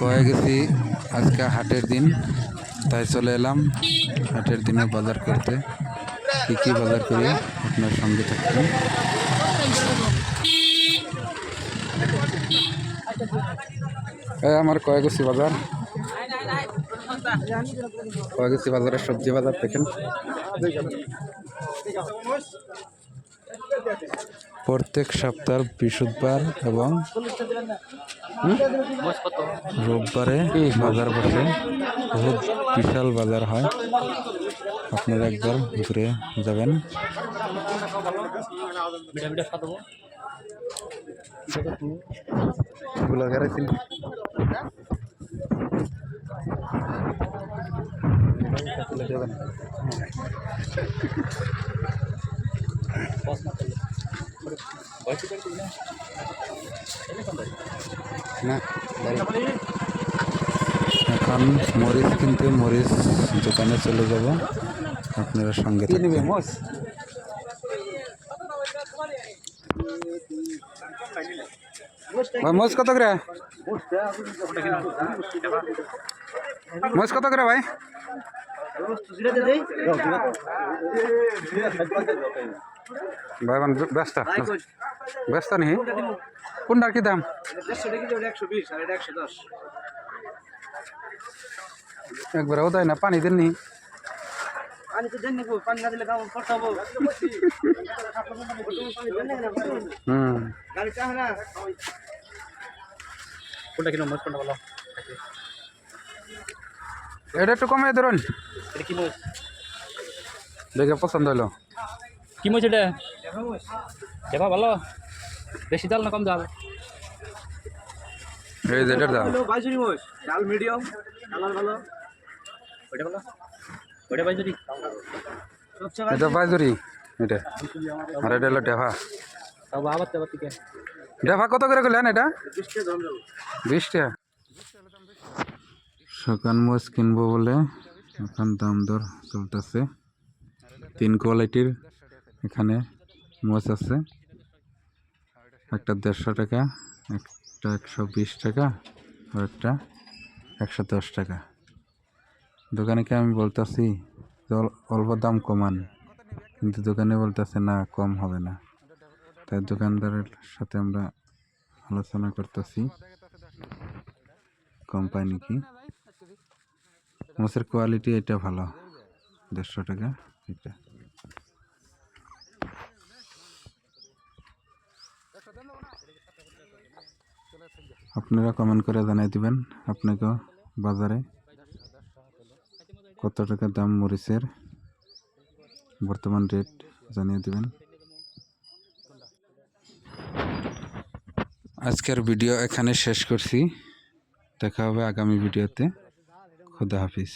কয়ে গেছি, আজকে হাটের দিন, তাই চলে এলাম হাটের দিনে বাজার করতে। কী কী বাজার করি, আপনার সঙ্গে থাকবেন। আমার কয়ে গেছি বাজার। কয়ে গেছি বাজারের সবজি বাজার, দেখেন। প্রত্যেক সপ্তাহ বৃহস্পতিবার এবং রোববারে বাজার বসে। বহুত বিশাল বাজার হয়। আপনারা একবার ঘুরে যাবেন ব্লগার যাবেন। না। এখন মরিচ কিনতে মরিচ দোকানে চলে যাব। আপনারা সঙ্গে থাকবেন। ভাই মোজ কত করে? মোজ কত করে ভাই? ভাই মানে ব্যস্ত। ব্যস্ত নেই? কোনটার কি দাম? একবার ও দেয় না, পানি হুম। কোনটা কিনো মাছ কোনটা এটা একটু কমে ধরুন। দেখে পছন্দ হলো। কি মাছ এটা? দেখা ভালো। বেশি জাল না কম জাল? এই যে এটার দাম বাইজুরি ডাল মিডিয়াম কালার ভালো। ওইটা ভালো? যদি সবচেয়ে এটা বাজুরি এটা। আর এটা হলো ডেভা। তাও আবার আবার ডেভা কত করে গেলেন এটা? বিশ টাকা শুকান মাছ কিনবো বলে এখন দাম দর চলতেছে। তিন কোয়ালিটির এখানে মাছ আছে। একটা দেড়শো টাকা, একটা একশো বিশ টাকা, আর একটা একশো দশ টাকা। দোকানেকে আমি বলতেছি অল্প দাম কমান, কিন্তু দোকানে বলতেছে, না, কম হবে না। তাই দোকানদারের সাথে আমরা আলোচনা করতেছি। কোম্পানি নাকি মাছের কোয়ালিটি এটা ভালো। দেড়শো টাকা এটা আপনারা কমেন্ট করে জানাই দিবেন আপনাকেও বাজারে। কত টাকা দাম মরিচের? বর্তমান রেট জানিয়ে দিবেন। আজকের ভিডিও এখানে শেষ করছি। দেখা হবে আগামী ভিডিওতে খুদা হাফিজ।